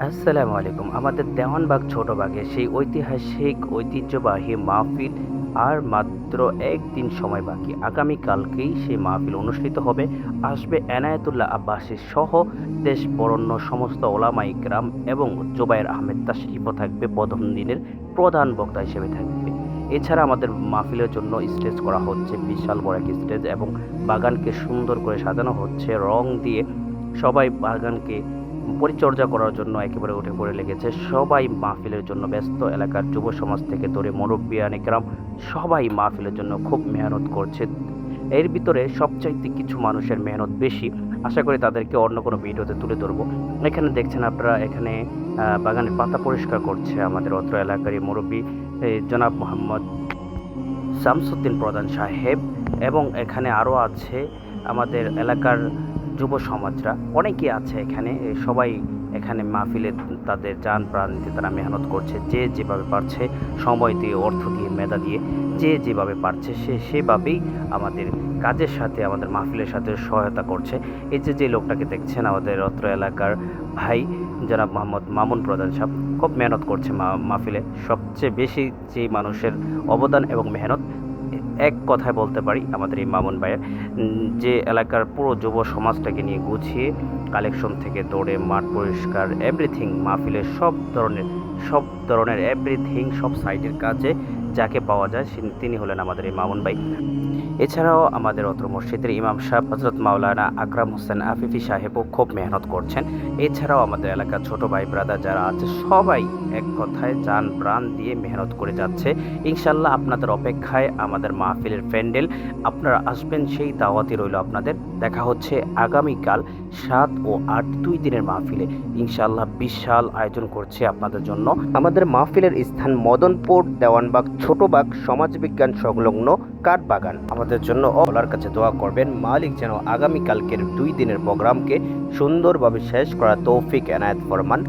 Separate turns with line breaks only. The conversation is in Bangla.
আসসালামু আলাইকুম। আমাদের দেওয়ানবাগ ছোটবাগে সেই ঐতিহাসিক, ঐতিহ্যবাহী মাহফিল আর মাত্র একদিন সময় বাকি। আগামীকালকেই সেই মাহফিল অনুষ্ঠিত হবে। আসবে এনায়েতুল্লাহ আব্বাসী সহ দেশ বরণ্য সমস্ত ওলামাই গ্রাম এবং জোবায়ের আহমেদ তাশরিফও থাকবে। প্রথম দিনের প্রধান বক্তা হিসেবে থাকবে। এছাড়া আমাদের মাহফিলের জন্য স্টেজ করা হচ্ছে বিশাল বড় এক স্টেজ এবং বাগানকে সুন্দর করে সাজানো হচ্ছে। রং দিয়ে সবাই বাগানকে পরিচর্যা করার জন্য একেবারে উঠে পড়ে লেগেছে। সবাই মাহফিলের জন্য ব্যস্ত। এলাকার যুব সমাজ থেকে ধরে মুরব্বিয়ান গ্রাম সবাই মাহফিলের জন্য খুব মেহনত করছে। এর ভিতরে সবচাইতে কিছু মানুষের মেহনত বেশি। আশা করি তাদেরকে অন্য কোনো ভিডিওতে তুলে ধরবো। এখানে দেখছেন আপনারা, এখানে বাগানের পাতা পরিষ্কার করছে আমাদের অত্র এলাকারই মুরব্বী জনাব মোহাম্মদ শামসুদ্দিন প্রধান সাহেব। এবং এখানে আরও আছে আমাদের এলাকার যুব সমাজরা অনেকেই আছে এখানে সবাই এখানে মাহফিলে তাদের যান প্রাণ দিয়ে তারা মেহনত করছে, যে যেভাবে পারছে সময় দিয়ে, অর্থ দিয়ে, মেধা দিয়ে, যে যেভাবে পারছে সে সেভাবেই আমাদের কাজের সাথে, আমাদের মাহফিলের সাথে সহায়তা করছে। এই যে যে লোকটাকে দেখছেন আমাদের অত্র এলাকার ভাই, জনাব মোহাম্মদ মামুন প্রধান সাহেব, খুব মেহনত করছে মাহফিলে। সবচেয়ে বেশি যে মানুষের অবদান এবং মেহনত এক কথায় বলতে পারি আমাদের এই মামুন ভাইয়ের যে এলাকার পুরো যুব সমাজটাকে নিয়ে গুছিয়ে কালেকশন থেকে দৌড়ে, মাঠ পরিষ্কার এভরিথিং মাহফিলের সব ধরনের সব ধরনের এভরিথিং সব সাইডের কাজে যাকে পাওয়া যায় তিনি হলেন আমাদের এই মামুন ভাই। এছাড়াও আমাদের অত্র মসজিদের ইমাম সাহেব হজরত মাওলানা আকরাম হোসেন আফিফি সাহেবও খুব মেহনত করছেন। এছাড়াও আমাদের এলাকার ছোট ভাই ব্রাদার যারা আছে, সবাই এক কথায় যান প্রাণ দিয়ে মেহনত করে যাচ্ছে। ইনশাল্লাহ আপনাদের অপেক্ষায় আমাদের মাহফিলের প্যান্ডেল। আপনারা আসবেন, সেই দাওয়াতি রইল আপনাদের। দেখা হচ্ছে আগামীকাল সাত ও আট দুই দিনের মাহফিলে। ইনশাল্লাহ বিশাল আয়োজন করছে আপনাদের জন্য। আমাদের মাহফিলের স্থান মদনপুর, দেওয়ানবাগ, ছোটবাগ, সমাজবিজ্ঞান সংলগ্ন কাঠবাগান। আমাদের জন্য অলার কাছে দোয়া করবেন, মালিক যেন আগামীকালকের দুই দিনের প্রোগ্রামকে সুন্দরভাবে শেষ করা তৌফিক এনায়েত ফরমান।